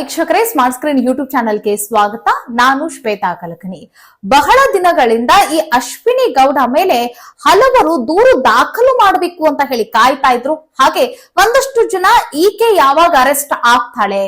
ವೀಕ್ಷಕರೇ, smart screen YouTube ಚಾನೆಲ್ಗೆ ಸ್ವಾಗತ. ನಾನು ಶ್ವೇತಾ ಕಲಕನಿ. ಬಹಳ ದಿನಗಳಿಂದ ಈ ಅಶ್ವಿನಿ ಗೌಡ ಮೇಲೆ ಹಲವರು ದೂರು ದಾಖಲು ಮಾಡಬೇಕು ಅಂತ ಹೇಳಿ ಕಾಯ್ತಾ ಇದ್ರು. ಹಾಗೆ ಒಂದಷ್ಟು ಜನ ಈಕೆ ಯಾವಾಗ ಅರೆಸ್ಟ್ ಆಗ್ತಾಳೆ,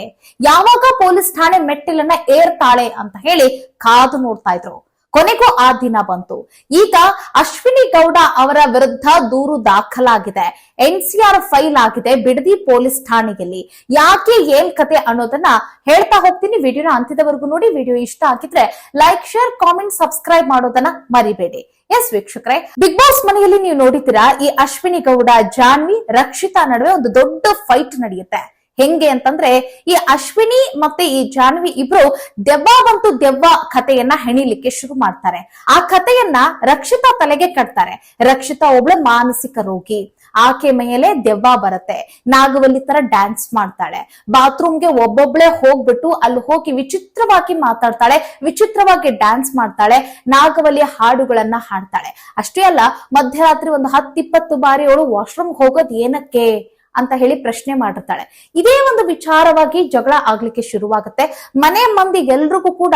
ಯಾವಾಗ ಪೊಲೀಸ್ ಠಾಣೆ ಮೆಟ್ಟಿಲನ್ನ ಏರ್ತಾಳೆ ಅಂತ ಹೇಳಿ ಕಾದು ನೋಡ್ತಾ ಇದ್ರು. ಕೊನೆಗೂ ಆ ದಿನ ಬಂತು. ಈಗ ಅಶ್ವಿನಿ ಗೌಡ ಅವರ ವಿರುದ್ಧ ದೂರು ದಾಖಲಾಗಿದೆ. ಎನ್ ಸಿ ಆರ್ ಫೈಲ್ ಆಗಿದೆ ಬಿಡದಿ ಪೊಲೀಸ್ ಠಾಣೆಯಲ್ಲಿ. ಯಾಕೆ ಏನ್ ಕತೆ ಅನ್ನೋದನ್ನ ಹೇಳ್ತಾ ಹೋಗ್ತೀನಿ. ವಿಡಿಯೋನ ಅಂತ್ಯದವರೆಗೂ ನೋಡಿ, ವಿಡಿಯೋ ಇಷ್ಟ ಆಗಿದ್ರೆ ಲೈಕ್, ಶೇರ್, ಕಾಮೆಂಟ್, ಸಬ್ಸ್ಕ್ರೈಬ್ ಮಾಡೋದನ್ನ ಮರಿಬೇಡಿ. ಎಸ್ ವೀಕ್ಷಕರೇ, ಬಿಗ್ ಬಾಸ್ ಮನೆಯಲ್ಲಿ ನೀವು ನೋಡಿದ್ದೀರಾ ಈ ಅಶ್ವಿನಿ ಗೌಡ ಜಾನ್ವಿ ರಕ್ಷಿತಾ ನಡುವೆ ಒಂದು ದೊಡ್ಡ ಫೈಟ್ ನಡೆಯುತ್ತೆ. ಹೆಂಗೆ ಅಂತಂದ್ರೆ ಈ ಅಶ್ವಿನಿ ಮತ್ತೆ ಈ ಜಾನ್ವಿ ಇಬ್ರು ದೆವ್ವ ಬಂತು ದೆವ್ವ ಕಥೆಯನ್ನ ಹೆಣಿಲಿಕ್ಕೆ ಶುರು ಮಾಡ್ತಾರೆ. ಆ ಕಥೆಯನ್ನ ರಕ್ಷಿತಾ ತಲೆಗೆ ಕಟ್ತಾರೆ. ರಕ್ಷಿತಾ ಒಬ್ಳು ಮಾನಸಿಕ ರೋಗಿ. ಆಕೆ ಮೇಲೆ ದೆವ್ವ ಬರುತ್ತೆ. ನಾಗವಲ್ಲಿ ತರ ಡ್ಯಾನ್ಸ್ ಮಾಡ್ತಾಳೆ. ಬಾತ್ರೂಮ್ಗೆ ಒಬ್ಬೊಬ್ಳೆ ಹೋಗ್ಬಿಟ್ಟು ಅಲ್ಲಿ ಹೋಗಿ ವಿಚಿತ್ರವಾಗಿ ಮಾತಾಡ್ತಾಳೆ, ವಿಚಿತ್ರವಾಗಿ ಡ್ಯಾನ್ಸ್ ಮಾಡ್ತಾಳೆ, ನಾಗವಲ್ಲಿ ಹಾಡುಗಳನ್ನ ಹಾಡ್ತಾಳೆ. ಅಷ್ಟೇ ಅಲ್ಲ, ಮಧ್ಯರಾತ್ರಿ ಒಂದು ಹತ್ತಿಪ್ಪತ್ತು ಬಾರಿ ಅವಳು ವಾಶ್ರೂಮ್ ಹೋಗೋದ್ ಏನಕ್ಕೆ? ಅಂತ ಹೇಳಿ ಪ್ರಶ್ನೆ ಮಾಡಿರ್ತಾಳೆ. ಇದೇ ಒಂದು ವಿಚಾರವಾಗಿ ಜಗಳ ಆಗ್ಲಿಕ್ಕೆ ಶುರುವಾಗುತ್ತೆ. ಮನೆ ಮಂದಿಗೆಲ್ರಿಗೂ ಕೂಡ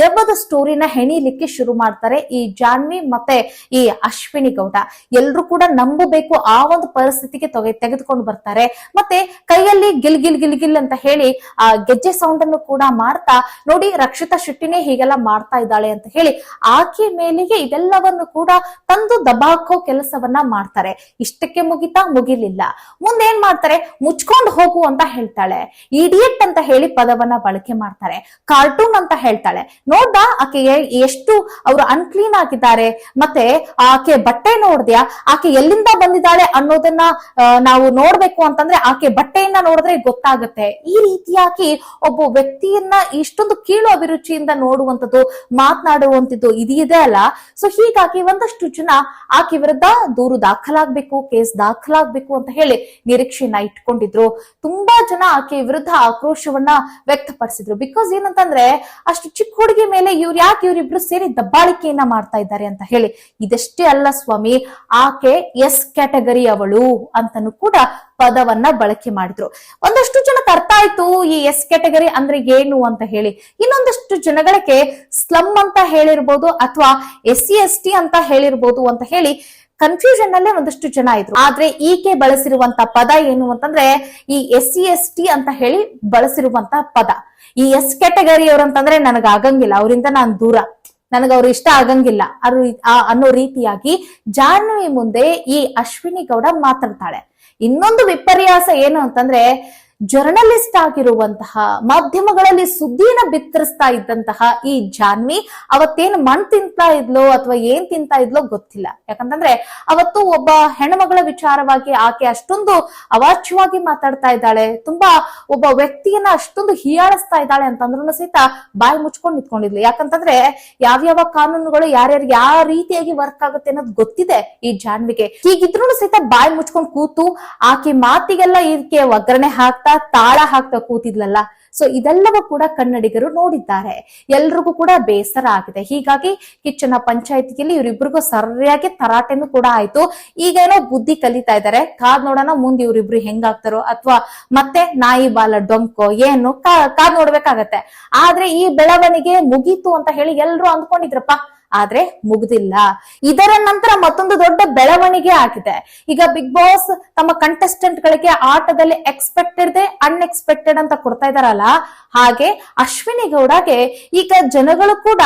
ದೆವ್ವದ ಸ್ಟೋರಿನ ಹೆಣಿಲಿಕ್ಕೆ ಶುರು ಮಾಡ್ತಾರೆ ಈ ಜಾನ್ವಿ ಮತ್ತೆ ಈ ಅಶ್ವಿನಿ ಗೌಡ. ಎಲ್ರು ಕೂಡ ನಂಬಬೇಕು ಆ ಒಂದು ಪರಿಸ್ಥಿತಿಗೆ ತೊಗೆ, ತೆಗೆದುಕೊಂಡು ಬರ್ತಾರೆ. ಮತ್ತೆ ಕೈಯಲ್ಲಿ ಗಿಲ್ ಗಿಲ್ ಗಿಲ್ ಗಿಲ್ ಅಂತ ಹೇಳಿ ಆ ಗೆಜ್ಜೆ ಸೌಂಡ್ ಅನ್ನು ಕೂಡ ಮಾಡ್ತಾ ನೋಡಿ ರಕ್ಷಿತಾ ಶೆಟ್ಟಿನೇ ಹೀಗೆಲ್ಲ ಮಾಡ್ತಾ ಇದ್ದಾಳೆ ಅಂತ ಹೇಳಿ ಆಕೆ ಮೇಲೆಗೆ ಇದೆಲ್ಲವನ್ನು ಕೂಡ ತಂದು ದಬಾಕೋ ಕೆಲಸವನ್ನ ಮಾಡ್ತಾರೆ. ಇಷ್ಟಕ್ಕೆ ಮುಗಿತಾ ಮುಗಿಲಿಲ್ಲ. ಮುಂದೆ ಏನ್ ಮಾಡ್ತಾರೆ? ಮುಚ್ಕೊಂಡು ಹೋಗು ಅಂತ ಹೇಳ್ತಾಳೆ. ಇಡಿಯಟ್ ಅಂತ ಹೇಳಿ ಪದವನ್ನ ಬಳಕೆ ಮಾಡ್ತಾರೆ. ಕಾರ್ಟೂನ್ ಅಂತ ಹೇಳ್ತಾಳೆ. ನೋಡ್ದ? ಆಕೆ ಎಷ್ಟು ಅವರು ಅನ್ಕ್ಲೀನ್ ಆಗಿದ್ದಾರೆ. ಮತ್ತೆ ಆಕೆ ಬಟ್ಟೆ ನೋಡ್ದ್ಯಾ? ಆಕೆ ಎಲ್ಲಿಂದ ಬಂದಿದ್ದಾಳೆ ಅನ್ನೋದನ್ನ ನಾವು ನೋಡ್ಬೇಕು ಅಂತಂದ್ರೆ ಆಕೆ ಬಟ್ಟೆಯನ್ನ ನೋಡಿದ್ರೆ ಗೊತ್ತಾಗುತ್ತೆ. ಈ ರೀತಿಯಾಗಿ ಒಬ್ಬ ವ್ಯಕ್ತಿಯನ್ನ ಇಷ್ಟೊಂದು ಕೀಳು ಅಭಿರುಚಿಯಿಂದ ನೋಡುವಂಥದ್ದು, ಮಾತನಾಡುವಂಥದ್ದು ಇದೆಯದೇ ಅಲ್ಲ. ಸೊ ಹೀಗಾಗಿ ಒಂದಷ್ಟು ಜನ ಆಕೆ ವಿರುದ್ಧ ದೂರು ದಾಖಲಾಗ್ಬೇಕು, ಕೇಸ್ ದಾಖಲಾಗ್ಬೇಕು ಅಂತ ಹೇಳಿ ನಿರೀಕ್ಷೆಯನ್ನ ಇಟ್ಕೊಂಡಿದ್ರು. ತುಂಬಾ ಜನ ಆಕೆ ವಿರುದ್ಧ ಆಕ್ರೋಶವನ್ನ ವ್ಯಕ್ತಪಡಿಸಿದ್ರು. ಬಿಕಾಸ್ ಏನಂತಂದ್ರೆ, ಅಷ್ಟು ಚಿಕ್ಕ ಹುಡುಗಿ ಮೇಲೆ ಇವ್ರು ಯಾಕೆ ಇವರಿಬ್ರು ಸೇರಿ ದಬ್ಬಾಳಿಕೆಯನ್ನ ಮಾಡ್ತಾ ಇದ್ದಾರೆ ಅಂತ ಹೇಳಿ. ಇದಷ್ಟೇ ಅಲ್ಲ ಸ್ವಾಮಿ, ಆಕೆ ಎಸ್ ಕ್ಯಾಟಗರಿ ಅವಳು ಅಂತನೂ ಕೂಡ ಪದವನ್ನ ಬಳಕೆ ಮಾಡಿದ್ರು. ಒಂದಷ್ಟು ಜನಕ್ಕೆ ಅರ್ಥ ಆಯ್ತು ಈ ಎಸ್ ಕ್ಯಾಟಗರಿ ಅಂದ್ರೆ ಏನು ಅಂತ ಹೇಳಿ. ಇನ್ನೊಂದಷ್ಟು ಜನಗಳಿಗೆ ಸ್ಲಮ್ ಅಂತ ಹೇಳಿರ್ಬೋದು ಅಥವಾ ಎಸ್ ಸಿ ಎಸ್ ಟಿ ಅಂತ ಹೇಳಿರ್ಬೋದು ಅಂತ ಹೇಳಿ ಕನ್ಫ್ಯೂಷನ್ ಅಲ್ಲೇ ಒಂದಷ್ಟು ಜನ ಇದ್ರು. ಆದ್ರೆ ಈಕೆ ಬಳಸಿರುವಂತ ಪದ ಏನು ಅಂತಂದ್ರೆ ಈ ಎಸ್ ಸಿ ಎಸ್ ಟಿ ಅಂತ ಹೇಳಿ ಬಳಸಿರುವಂತ ಪದ. ಈ ಎಸ್ ಕ್ಯಾಟಗರಿ ಅಂತಂದ್ರೆ ನನಗ ಆಗಂಗಿಲ್ಲ, ಅವರಿಂದ ನಾನು ದೂರ. ನನಗ ಅವ್ರು ಇಷ್ಟ ಆಗಂಗಿಲ್ಲ. ಅದು ಅನ್ನೋ ರೀತಿಯಾಗಿ ಜಾಹ್ನವಿ ಮುಂದೆ ಈ ಅಶ್ವಿನಿ ಗೌಡ ಮಾತಾಡ್ತಾಳೆ. ಇನ್ನೊಂದು ವಿಪರ್ಯಾಸ ಏನು ಅಂತಂದ್ರೆ ಜರ್ನಲಿಸ್ಟ್ ಆಗಿರುವಂತಹ ಮಾಧ್ಯಮಗಳಲ್ಲಿ ಸುದ್ದಿನ ಬಿತ್ತರಿಸ್ತಾ ಇದ್ದಂತಹ ಈ ಜಾನ್ವಿ ಅವತ್ತೇನು ಮಣ್ ತಿಂತಾ ಇದ್ಲೋ ಅಥವಾ ಏನ್ ತಿಂತಾ ಇದ್ಲೋ ಗೊತ್ತಿಲ್ಲ. ಯಾಕಂತಂದ್ರೆ ಅವತ್ತು ಒಬ್ಬ ಹೆಣ್ಮಗಳ ವಿಚಾರವಾಗಿ ಆಕೆ ಅಷ್ಟೊಂದು ಅವಾಚ್ಯವಾಗಿ ಮಾತಾಡ್ತಾ ಇದ್ದಾಳೆ, ತುಂಬಾ ಒಬ್ಬ ವ್ಯಕ್ತಿಯನ್ನ ಅಷ್ಟೊಂದು ಹೀಯಾಳಿಸ್ತಾ ಇದ್ದಾಳೆ ಅಂತಂದ್ರೂ ಸಹಿತ ಬಾಯಿ ಮುಚ್ಕೊಂಡು ನಿಂತ್ಕೊಂಡಿದ್ಲು. ಯಾಕಂತಂದ್ರೆ ಯಾವ್ಯಾವ ಕಾನೂನುಗಳು ಯಾರ್ಯಾರಿಗೆ ಯಾವ ರೀತಿಯಾಗಿ ವರ್ಕ್ ಆಗುತ್ತೆ ಅನ್ನೋದು ಗೊತ್ತಿದೆ ಈ ಜಾನ್ವಿಗೆ. ಹೀಗಿದ್ರು ಸಹಿತ ಬಾಯಿ ಮುಚ್ಕೊಂಡು ಕೂತು ಆಕೆ ಮಾತಿಗೆಲ್ಲ ಇದಕ್ಕೆ ಒಗ್ಗರಣೆ ಹಾಕ್ತಾ ತಾಳ ಹಾಕ್ತಾ ಕೂತಿದ್ಲಲ್ಲ. ಸೊ ಇದೆಲ್ಲವೂ ಕೂಡ ಕನ್ನಡಿಗರು ನೋಡಿದ್ದಾರೆ. ಎಲ್ರಿಗೂ ಕೂಡ ಬೇಸರ ಆಗಿದೆ. ಹೀಗಾಗಿ ಕಿಚ್ಚನ ಪಂಚಾಯತಿಯಲ್ಲಿ ಇವರಿಬ್ರಿಗೂ ಸರಿಯಾಗಿ ತರಾಟೆನೂ ಕೂಡ ಆಯ್ತು. ಈಗ ಏನೋ ಬುದ್ಧಿ ಕಲಿತಾ ಇದ್ದಾರೆ. ಕಾದ್ ನೋಡೋಣ ಮುಂದೆ ಇವ್ರಿಬ್ರು ಹೆಂಗಾಗ್ತಾರೋ ಅಥವಾ ಮತ್ತೆ ನಾಯಿ ಬಾಲ ಡೊಂಕೋ ಏನು ಕಾದ್ ನೋಡ್ಬೇಕಾಗತ್ತೆ. ಆದ್ರೆ ಈ ಬೆಳವಣಿಗೆ ಮುಗೀತು ಅಂತ ಹೇಳಿ ಎಲ್ರು ಅಂದ್ಕೊಂಡಿದ್ರಪ್ಪ. ಆದ್ರೆ ಮುಗ್ದಿಲ್ಲ. ಇದರ ನಂತರ ಮತ್ತೊಂದು ದೊಡ್ಡ ಬೆಳವಣಿಗೆ ಆಗಿದೆ. ಈಗ ಬಿಗ್ ಬಾಸ್ ತಮ್ಮ ಕಂಟೆಸ್ಟೆಂಟ್ ಗಳಿಗೆ ಆಟದಲ್ಲಿ ಎಕ್ಸ್ಪೆಕ್ಟೆಡ್ ಅನ್ಎಕ್ಸ್ಪೆಕ್ಟೆಡ್ ಅಂತ ಕೊಡ್ತಾ ಇದಾರಲ್ಲ ಹಾಗೆ ಅಶ್ವಿನಿ ಗೌಡಗೆ ಈಗ ಜನಗಳು ಕೂಡ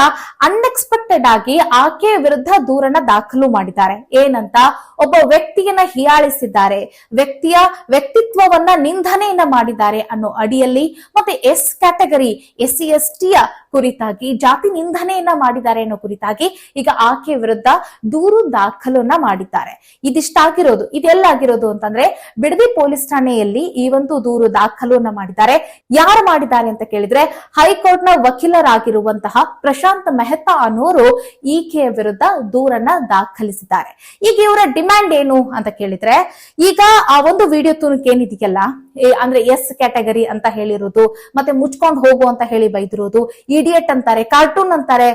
ಅನ್ಎಕ್ಸ್ಪೆಕ್ಟೆಡ್ ಆಗಿ ಆಕೆಯ ವಿರುದ್ಧ ದೂರನ್ನ ದಾಖಲು ಮಾಡಿದ್ದಾರೆ. ಏನಂತ? ಒಬ್ಬ ವ್ಯಕ್ತಿಯನ್ನ ಹೀಯಾಳಿಸಿದ್ದಾರೆ. ವ್ಯಕ್ತಿಯ ವ್ಯಕ್ತಿತ್ವವನ್ನ ನಿಂದನೆಯನ್ನ ಮಾಡಿದ್ದಾರೆ ಅನ್ನೋ ಅಡಿಯಲ್ಲಿ ಮತ್ತೆ S category S C S ಟಿಯ ಕುರಿತಾಗಿ, ಜಾತಿ ನಿಂದನೆಯನ್ನ ಮಾಡಿದ್ದಾರೆ ಅನ್ನೋ ಕುರಿತಾಗಿ ಈಗ ಆಕೆ ವಿರುದ್ಧ ದೂರು ದಾಖಲನ್ನ ಮಾಡಿದ್ದಾರೆ. ಇದಿಷ್ಟಾಗಿರೋದು ಇದೆಲ್ಲ ಆಗಿರೋದು ಅಂತಂದ್ರೆ ಬಿಡದಿ ಪೊಲೀಸ್ ಠಾಣೆಯಲ್ಲಿ ಈ ಒಂದು ದೂರು ದಾಖಲನ್ನ ಮಾಡಿದ್ದಾರೆ. ಯಾರು ಮಾಡಿದ್ದಾರೆ ಅಂತ ಕೇಳಿದ್ರೆ ಹೈಕೋರ್ಟ್ನ ವಕೀಲರಾಗಿರುವಂತಹ ಪ್ರಶಾಂತ್ ಮೆಹ್ತಾ ಅನ್ನೋರು ಈಕೆಯ ವಿರುದ್ಧ ದೂರನ್ನ ದಾಖಲಿಸಿದ್ದಾರೆ. ಈಗ ಇವರ ಡಿಮ್ಯಾಂಡ್ ಏನು ಅಂತ ಕೇಳಿದ್ರೆ, ಈಗ ಆ ಒಂದು ವಿಡಿಯೋ ತುಣುಕ್ ಏನಿದೆಯಲ್ಲ? ಅಂದ್ರೆ ಎಸ್ ಕ್ಯಾಟಗರಿ ಅಂತ ಹೇಳಿರೋದು, ಮತ್ತೆ ಮುಚ್ಕೊಂಡು ಹೋಗು ಅಂತ ಹೇಳಿ ಬೈದಿರೋದು, ಇಡಿಯಟ್ ಅಂತಾರೆ, ಕಾರ್ಟೂನ್ ಅಂತಾರೆ.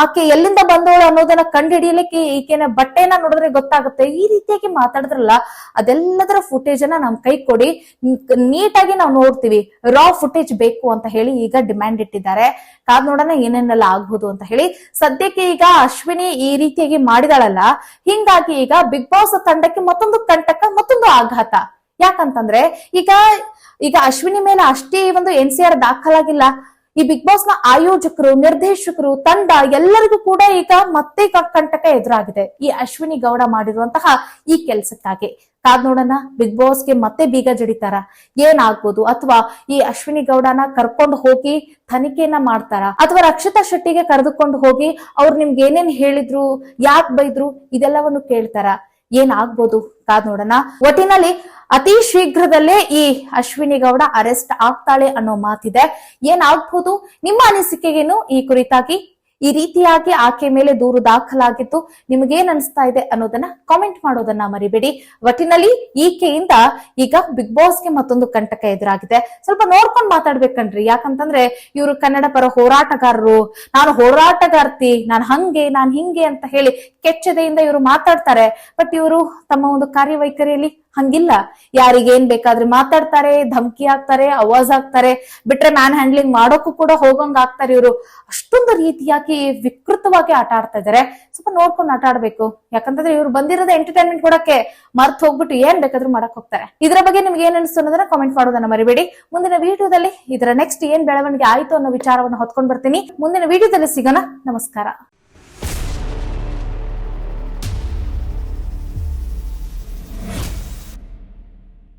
ಆಕೆ ಎಲ್ಲಿಂದ ಬಂದವಳು ಅನ್ನೋದನ್ನ ಕಂಡುಹಿಡಿಯಲಿಕ್ಕೆ ಈಕೆನ ಬಟ್ಟೆನ ನೋಡಿದ್ರೆ ಗೊತ್ತಾಗುತ್ತೆ. ಈ ರೀತಿಯಾಗಿ ಮಾತಾಡಿದ್ರಲ್ಲ, ಅದೆಲ್ಲದರ ಫುಟೇಜ್ ಅನ್ನ ನಮ್ ಕೈ ಕೊಡಿ. ನೀಟಾಗಿ ನಾವು ನೋಡ್ತೀವಿ ರಾ ಫುಟೇಜ್ ಬೇಕು ಅಂತ ಹೇಳಿ ಈಗ ಡಿಮ್ಯಾಂಡ್ ಇಟ್ಟಿದ್ದಾರೆ. ಕಾದ್ ನೋಡೋಣ ಏನೇನೆಲ್ಲ ಆಗ್ಬಹುದು ಅಂತ ಹೇಳಿ. ಸದ್ಯಕ್ಕೆ ಈಗ ಅಶ್ವಿನಿ ಈ ರೀತಿಯಾಗಿ ಮಾಡಿದಾಳಲ್ಲ, ಹಿಂಗಾಗಿ ಈಗ ಬಿಗ್ ಬಾಸ್ ತಂಡಕ್ಕೆ ಮತ್ತೊಂದು ಕಂಟಕ, ಮತ್ತೊಂದು ಆಘಾತ. ಯಾಕಂತಂದ್ರೆ, ಈಗ ಈಗ ಅಶ್ವಿನಿ ಮೇಲೆ ಅಷ್ಟೇ ಒಂದು ಎನ್ ಸಿ ಆರ್ ದಾಖಲಾಗಿಲ್ಲ. ಈ ಬಿಗ್ ಬಾಸ್ನ ಆಯೋಜಕರು, ನಿರ್ದೇಶಕರು, ತಂಡ ಎಲ್ಲರಿಗೂ ಕೂಡ ಈಗ ಮತ್ತೆ ಕಂಟಕ ಎದುರಾಗಿದೆ. ಈ ಅಶ್ವಿನಿ ಗೌಡ ಮಾಡಿರುವಂತಹ ಈ ಕೆಲಸಕ್ಕಾಗಿ. ಕಾದ್ ನೋಡೋಣ ಬಿಗ್ ಬಾಸ್ಗೆ ಮತ್ತೆ ಬೀಗ ಜಡಿತಾರ. ಏನಾಗ್ಬೋದು? ಅಥವಾ ಈ ಅಶ್ವಿನಿ ಗೌಡನ ಕರ್ಕೊಂಡು ಹೋಗಿ ತನಿಖೆಯನ್ನ ಮಾಡ್ತಾರ? ಅಥವಾ ರಕ್ಷಿತಾ ಶೆಟ್ಟಿಗೆ ಕರೆದುಕೊಂಡು ಹೋಗಿ ಅವ್ರು ನಿಮ್ಗೆ ಏನೇನ್ ಹೇಳಿದ್ರು, ಯಾಕೆ ಬೈದ್ರು, ಇದೆಲ್ಲವನ್ನು ಕೇಳ್ತಾರ. ಏನಾಗ್ಬೋದು? ಕಾದ್ ನೋಡೋಣ. ಒಟ್ಟಿನಲ್ಲಿ ಅತಿ ಶೀಘ್ರದಲ್ಲೇ ಈ ಅಶ್ವಿನಿ ಗೌಡ ಅರೆಸ್ಟ್ ಆಗ್ತಾಳೆ ಅನ್ನೋ ಮಾತಿದೆ. ಏನಾಗ್ಬೋದು? ನಿಮ್ಮ ಅನಿಸಿಕೆಗೇನು ಈ ಕುರಿತಾಗಿ? ಈ ರೀತಿಯಾಗಿ ಆಕೆ ಮೇಲೆ ದೂರು ದಾಖಲಾಗಿದ್ದು ನಿಮಗೇನ್ ಅನಿಸ್ತಾ ಇದೆ ಅನ್ನೋದನ್ನ ಕಾಮೆಂಟ್ ಮಾಡೋದನ್ನ ಮರಿಬೇಡಿ. ಒಟ್ಟಿನಲ್ಲಿ ಈಕೆಯಿಂದ ಈಗ ಬಿಗ್ ಬಾಸ್ಗೆ ಮತ್ತೊಂದು ಕಂಟಕ ಎದುರಾಗಿದೆ. ಸ್ವಲ್ಪ ನೋಡ್ಕೊಂಡ್ ಮಾತಾಡ್ಬೇಕನ್ರಿ. ಯಾಕಂತಂದ್ರೆ ಇವರು ಕನ್ನಡ ಪರ ಹೋರಾಟಗಾರರು. ನಾನು ಹೋರಾಟಗಾರ್ತಿ, ನಾನು ಹಂಗೆ, ನಾನು ಹಿಂಗೆ ಅಂತ ಹೇಳಿ ಕೆಚ್ಚದೆಯಿಂದ ಇವರು ಮಾತಾಡ್ತಾರೆ. ಬಟ್ ಇವರು ತಮ್ಮ ಒಂದು ಕಾರ್ಯವೈಖರಿಯಲ್ಲಿ ಹಂಗಿಲ್ಲ. ಯಾರಿಗೇನ್ ಬೇಕಾದ್ರೆ ಮಾತಾಡ್ತಾರೆ, ಧಮಕಿ ಹಾಕ್ತಾರೆ, ಅವಾಜ್ ಹಾಕ್ತಾರೆ. ಬಿಟ್ರೆ ಮ್ಯಾನ್ ಹ್ಯಾಂಡ್ಲಿಂಗ್ ಮಾಡೋಕ್ಕೂ ಕೂಡ ಹೋಗಂಗ್ ಆಗ್ತಾರೆ ಇವರು. ಅಷ್ಟೊಂದು ರೀತಿಯಾಗಿ ವಿಕೃತವಾಗಿ ಆಟ ಆಡ್ತಾ ಇದಾರೆ. ಸ್ವಲ್ಪ ನೋಡ್ಕೊಂಡು ಆಟ ಆಡ್ಬೇಕು. ಯಾಕಂತಂದ್ರೆ ಇವ್ರು ಬಂದಿರೋದು ಎಂಟರ್ಟೈನ್ಮೆಂಟ್ ಕೊಡಕ್ಕೆ ಮರ್ತ್ ಹೋಗ್ಬಿಟ್ಟು ಏನ್ ಬೇಕಾದ್ರೂ ಮಾಡಕ್ ಹೋಗ್ತಾರೆ. ಇದರ ಬಗ್ಗೆ ನಿಮ್ಗೆ ಏನ್ ಅನಿಸ್ತು ಅನ್ನೋದನ್ನ ಕಾಮೆಂಟ್ ಮಾಡೋದನ್ನ ಮರಿಬೇಡಿ. ಮುಂದಿನ ವಿಡಿಯೋದಲ್ಲಿ ಇದರ ನೆಕ್ಸ್ಟ್ ಏನ್ ಬೆಳವಣಿಗೆ ಆಯ್ತು ಅನ್ನೋ ವಿಚಾರವನ್ನು ಹೊತ್ಕೊಂಡ್ ಬರ್ತೀನಿ. ಮುಂದಿನ ವಿಡಿಯೋದಲ್ಲಿ ಸಿಗೋಣ. ನಮಸ್ಕಾರ.